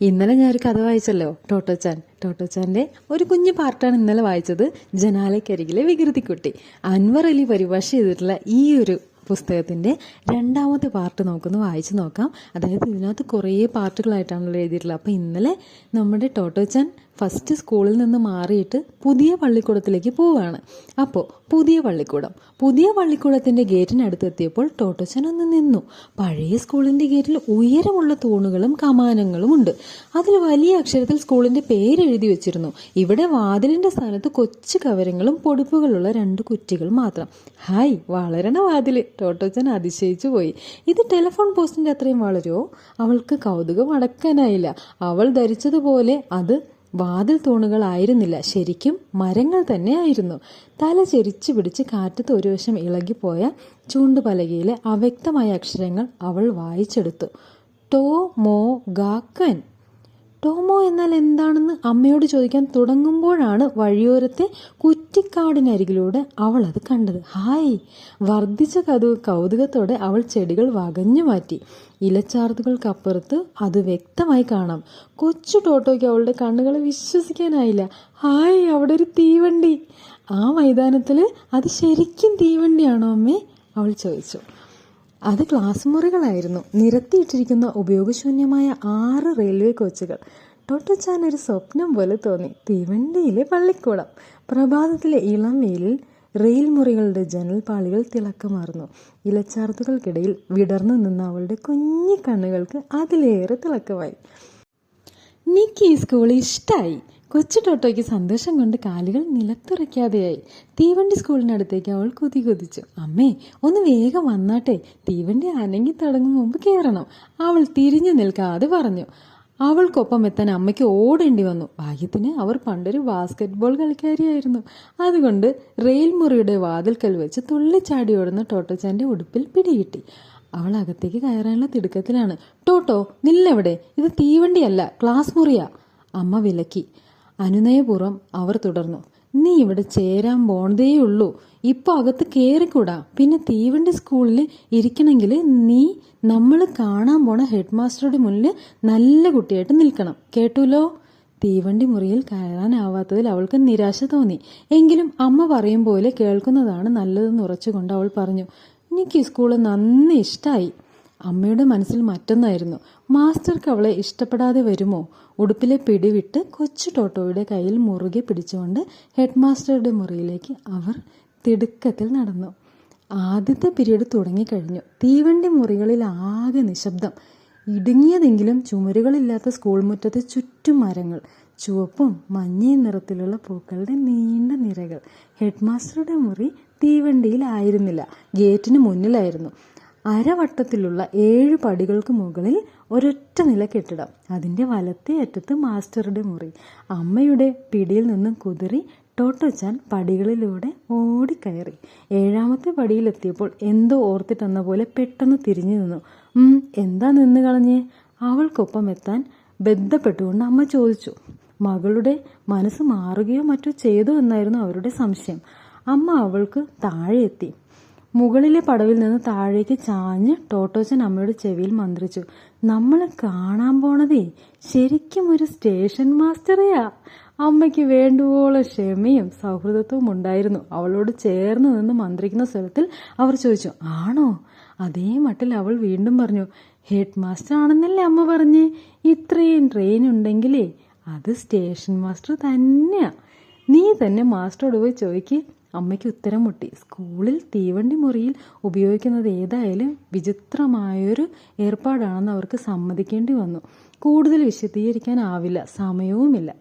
ഇന്നലെ ഞാൻ ഒരു കഥ വായിച്ചല്ലോ ടോട്ടോച്ചാൻ. ടോട്ടോച്ചാന്റെ ഒരു കുഞ്ഞു പാർട്ടാണ് ഇന്നലെ വായിച്ചത് ജനാലയ്ക്കരികിലെ വികൃതിക്കുട്ടി. അൻവർ അലി പരിഭാഷ ചെയ്തിട്ടുള്ള ഈ ഒരു പുസ്തകത്തിന്റെ രണ്ടാമത്തെ പാർട്ട് നമുക്കൊന്ന് വായിച്ചു നോക്കാം. അതായത് ഇതിനകത്ത് കുറേ പാർട്ടുകളായിട്ടാണല്ലോ എഴുതിയിട്ടുള്ളത്. അപ്പോൾ ഇന്നലെ നമ്മുടെ ടോട്ടോച്ചാൻ ഫസ്റ്റ് സ്കൂളിൽ നിന്ന് മാറിയിട്ട് പുതിയ പള്ളിക്കൂടത്തിലേക്ക് പോവുകയാണ്. അപ്പോൾ പുതിയ പള്ളിക്കൂടം. പുതിയ പള്ളിക്കൂടത്തിന്റെ ഗേറ്റിനടുത്തെത്തിയപ്പോൾ ടോട്ടോച്ചൻ ഒന്ന് നിന്നു. പഴയ സ്കൂളിന്റെ ഗേറ്റിൽ ഉയരമുള്ള തൂണുകളും കമാനങ്ങളും ഉണ്ട്. അതിൽ വലിയ അക്ഷരത്തിൽ സ്കൂളിന്റെ പേര് എഴുതി വെച്ചിരുന്നു. ഇവിടെ വാതിലിന്റെ സ്ഥാനത്ത് കൊച്ചു കവരങ്ങളും പൊടിപ്പുകളുള്ള രണ്ട് കുറ്റികൾ മാത്രം. ഹായ് വളരണ വാതിൽ ടോട്ടോച്ചൻ അതിശയിച്ചു പോയി. ഇത് ടെലിഫോൺ പോസ്റ്റിന്റെ അത്രയും വളരുമോ അവൾക്ക് കൗതുകം അടക്കാനായില്ല. അവൾ ധരിച്ചതുപോലെ അത് വാതിൽ തൂണുകളായിരുന്നില്ല ശരിക്കും മരങ്ങൾ തന്നെയായിരുന്നു തല ചെരിച്ചു പിടിച്ച് കാറ്റത്ത് ഒരു വശം ഇളകിപ്പോയ ചൂണ്ടുപലകയിലെ അവ്യക്തമായ അക്ഷരങ്ങൾ അവൾ വായിച്ചെടുത്തു. ടോ മോ ഗാക്കൻ ടോമോ എന്നാൽ എന്താണെന്ന് അമ്മയോട് ചോദിക്കാൻ തുടങ്ങുമ്പോഴാണ് വഴിയോരത്തെ കുറ്റിക്കാടിനരികിലൂടെ അവൾ അത് കണ്ടത്. ഹായ്. വർദ്ധിച്ച കതു കൗതുകത്തോടെ അവൾ ചെടികൾ വകഞ്ഞു മാറ്റി. ഇലച്ചാർത്തുകൾക്കപ്പുറത്ത് അത് വ്യക്തമായി കാണാം. കൊച്ചു ടോട്ടോയ്ക്ക് അവളുടെ കണ്ണുകളെ വിശ്വസിക്കാനായില്ല. ഹായ് അവിടെ ഒരു തീവണ്ടി. ആ മൈതാനത്തിൽ അത് ശരിക്കും തീവണ്ടിയാണോ അമ്മേ? അവൾ ചോദിച്ചു. അത് ക്ലാസ് മുറികളായിരുന്നു. നിരത്തിയിട്ടിരിക്കുന്ന ഉപയോഗശൂന്യമായ ആറ് റെയിൽവേ കോച്ചുകൾ. ടോട്ടോച്ചാൻ ഒരു സ്വപ്നം പോലെ തോന്നി. തീവണ്ടിയിലെ പള്ളിക്കൂടം. പ്രഭാതത്തിലെ ഇളം വെയിലിൽ റെയിൽ മുറികളുടെ ജനൽപാളികൾ തിളക്കമാർന്നു. ഇലച്ചാർത്തുകൾക്കിടയിൽ വിടർന്നു നിന്ന അവളുടെ കുഞ്ഞു കണ്ണുകൾക്ക് അതിലേറെ തിളക്കമായി. നിക്ക് ഈ സ്കൂൾ ഇഷ്ടായി. കൊച്ചു ടോട്ടോയ്ക്ക് സന്തോഷം കൊണ്ട് കാലുകൾ നിലത്തുറയ്ക്കാതെയായി. തീവണ്ടി സ്കൂളിനടുത്തേക്ക് അവൾ കുതി കുതിച്ചു. അമ്മേ ഒന്ന് വേഗം വന്നാട്ടെ. തീവണ്ടി അനങ്ങി തുടങ്ങും മുമ്പ് കയറണം അവൾ തിരിഞ്ഞു നിൽക്കാതെ പറഞ്ഞു. അവൾക്കൊപ്പം എത്താൻ അമ്മയ്ക്ക് ഓടേണ്ടി വന്നു. ഭാഗ്യത്തിന് അവർ പണ്ടൊരു ബാസ്കറ്റ് ബോൾ കളിക്കാരിയായിരുന്നു. അതുകൊണ്ട് റെയിൽ മുറിയുടെ വാതിൽക്കൽ വെച്ച് തുള്ളിച്ചാടി ഓടുന്ന ടോട്ടോച്ചാന്റെ ഉടുപ്പിൽ പിടികിട്ടി. അവൾ അകത്തേക്ക് കയറാനുള്ള തിടുക്കത്തിലാണ്. ടോട്ടോ നില്ലവിടെ? ഇത് തീവണ്ടിയല്ല ക്ലാസ് മുറിയാ. അമ്മ വിലക്കി. അനുനയപൂർവം അവർ തുടർന്നു. നീ ഇവിടെ ചേരാൻ പോണതേയുള്ളൂ. ഇപ്പൊ അകത്ത് കയറിക്കൂടാ പിന്നെ തീവണ്ടി സ്കൂളിൽ ഇരിക്കണമെങ്കിൽ നീ നമ്മൾ കാണാൻ പോണ ഹെഡ് മാസ്റ്ററുടെ മുന്നിൽ നല്ല കുട്ടിയായിട്ട് നിൽക്കണം. കേട്ടുല്ലോ തീവണ്ടി മുറിയിൽ കയറാനാവാത്തതിൽ അവൾക്ക് നിരാശ തോന്നി. എങ്കിലും അമ്മ പറയും പോലെ കേൾക്കുന്നതാണ് നല്ലതെന്ന് ഉറച്ചുകൊണ്ട് അവൾ പറഞ്ഞു. എനിക്ക് സ്കൂൾ നന്ദി ഇഷ്ടായി. അമ്മയുടെ മനസ്സിൽ മറ്റൊന്നായിരുന്നു മാസ്റ്റർക്ക് അവളെ ഇഷ്ടപ്പെടാതെ വരുമോ? ഉടുപ്പിലെ പിടിവിട്ട് കൊച്ചു ടോട്ടോയുടെ കയ്യിൽ മുറുകെ പിടിച്ചുകൊണ്ട് ഹെഡ് മാസ്റ്ററുടെ മുറിയിലേക്ക് അവർ തിടുക്കത്തിൽ നടന്നു. ആദ്യത്തെ പീരീഡ് തുടങ്ങിക്കഴിഞ്ഞു. തീവണ്ടി മുറികളിൽ ആകെ നിശബ്ദം. ഇടുങ്ങിയതെങ്കിലും ചുമരുകളില്ലാത്ത സ്കൂൾ മുറ്റത്ത് ചുറ്റും മരങ്ങൾ ചുവപ്പും മഞ്ഞയും നിറത്തിലുള്ള പൂക്കളുടെ നീണ്ട നിരകൾ. ഹെഡ് മാസ്റ്ററുടെ മുറി തീവണ്ടിയിലായിരുന്നില്ല ഗേറ്റിന് മുന്നിലായിരുന്നു. അരവട്ടത്തിലുള്ള ഏഴ് പടികൾക്ക് മുകളിൽ ഒരൊറ്റ നില കെട്ടിടം. അതിന്റെ വലത്തേ അറ്റത്ത് മാസ്റ്ററുടെ മുറി. അമ്മയുടെ പിടിയിൽ നിന്നും കുതിറി ടോട്ടോച്ചാൻ പടികളിലൂടെ ഓടിക്കയറി. ഏഴാമത്തെ പടിയിലെത്തിയപ്പോൾ എന്തോ ഓർത്തിട്ടെന്ന പോലെ പെട്ടെന്ന് തിരിഞ്ഞു നിന്നു. എന്താ നിന്ന് കളഞ്ഞ്? അവൾക്കൊപ്പം എത്താൻ ബന്ധപ്പെട്ടുകൊണ്ട് അമ്മ ചോദിച്ചു. മകളുടെ മനസ്സ് മാറുകയോ മറ്റോ ചെയ്തോ എന്നായിരുന്നു അവരുടെ സംശയം. അമ്മ അവൾക്ക് താഴെ എത്തി മുകളിലെ പടവിൽ നിന്ന് താഴേക്ക് ചാഞ്ഞ് ടോട്ടോച്ചൻ അമ്മയുടെ ചെവിയിൽ മന്ത്രിച്ചു. നമ്മൾ കാണാൻ പോണതേ ശരിക്കും ഒരു സ്റ്റേഷൻ മാസ്റ്ററെയാ. അമ്മയ്ക്ക് വേണ്ടുവോളം ക്ഷമയും സൗഹൃദത്വവും ഉണ്ടായിരുന്നു. അവളോട് ചേർന്ന് നിന്ന് മന്ത്രിക്കുന്ന സ്ഥലത്തിൽ അവർ ചോദിച്ചു ആണോ? അതേ മട്ടിൽ അവൾ വീണ്ടും പറഞ്ഞു ഹെഡ് മാസ്റ്റർ ആണെന്നല്ലേ അമ്മ പറഞ്ഞേ. ഇത്രയും ട്രെയിൻ ഉണ്ടെങ്കിലേ അത് സ്റ്റേഷൻ മാസ്റ്റർ തന്നെയാ. നീ തന്നെ മാസ്റ്ററോട് പോയി ചോദിക്ക്. അമ്മയ്ക്ക് ഉത്തരം മുട്ടി. സ്കൂളിൽ തീവണ്ടി മുറിയിൽ ഉപയോഗിക്കുന്നത് ഏതായാലും വിചിത്രമായൊരു ഏർപ്പാടാണെന്ന് അവർക്ക് സമ്മതിക്കേണ്ടി വന്നു. കൂടുതൽ വിശദീകരിക്കാനാവില്ല. സമയവുമില്ല.